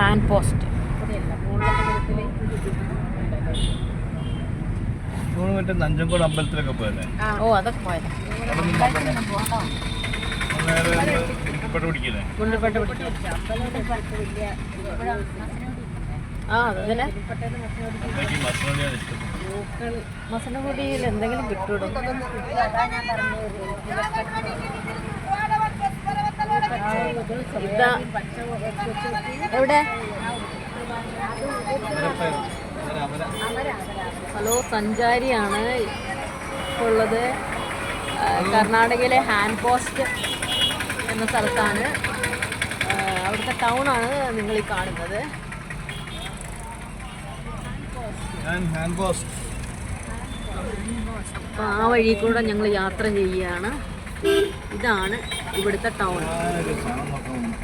Hand post. മറ്റേ നഞ്ചങ്കോട് അമ്പലത്തിലൊക്കെ പോയല്ലേ? ഓ അതൊക്കെ പോയത്. പിടിക്കില്ലേ? പിടിക്കും ആ അതിന് മസനഗുഡിയിൽ എന്തെങ്കിലും കിട്ടൂടോ എവിടെ? ഹലോ സഞ്ചാരിയാണ് ഉള്ളത്. കർണാടകയിലെ ഹാൻഡ് പോസ്റ്റ് എന്ന സ്ഥലത്താണ്. അവിടുത്തെ ടൗണാണ് നിങ്ങൾ ഈ കാണുന്നത്. പോസ്റ്റ്. ആ വഴി കൂടെ ഞങ്ങൾ യാത്ര ചെയ്യുകയാണ്. ഇതാണ് ഇവിടുത്തെ ടൗൺ ഞാനൊരു സാധനം നോക്കാൻ വന്നു.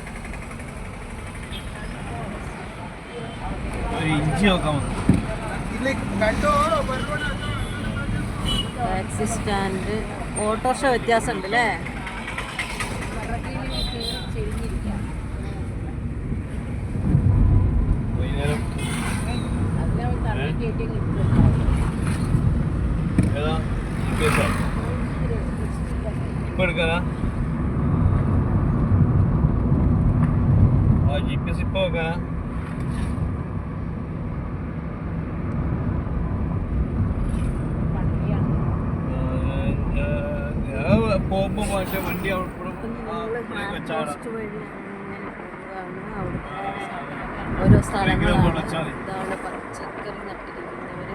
ഒരു ഇഞ്ചി നോക്കാൻ വന്നു. ടാക്സി സ്റ്റാൻഡ് ഓട്ടോറിക്ഷ വ്യത്യാസമുണ്ട് അല്ലേ? ഇപ്പൊ എടുക്കാനാ? ആ ജി പി എസ് ഇപ്പൊ വെക്കാനാ ആ, ഞാൻ- ഞാൻ പോകുമ്പോ മറ്റേ വണ്ടി അവിടെ കൂടെ ആ, ഇവിടെ വെച്ചാടാ. പോസ്റ്റ് വഴി അങ്ങനെ വണ്ടി ഓരോ സ്ഥലങ്ങളാണ്. ഇതാണ് പച്ചക്കറി നട്ടിരിക്കുന്നവര്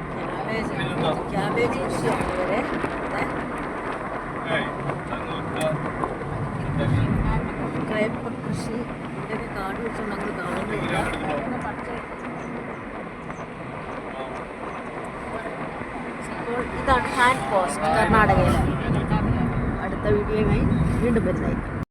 ക്യാബേജ്? ക്യാബേജ്. ക്രേപ്പ കൃഷി. കാട് വെച്ച് അങ്ങ് കാണുന്നില്ല ഇപ്പോൾ ഇതാണ് ഹാൻഡ് പോസ്റ്റ് കർണാടകയിൽ അടുത്ത വീഡിയോയുമായി വീണ്ടും വരുന്നതായിരിക്കും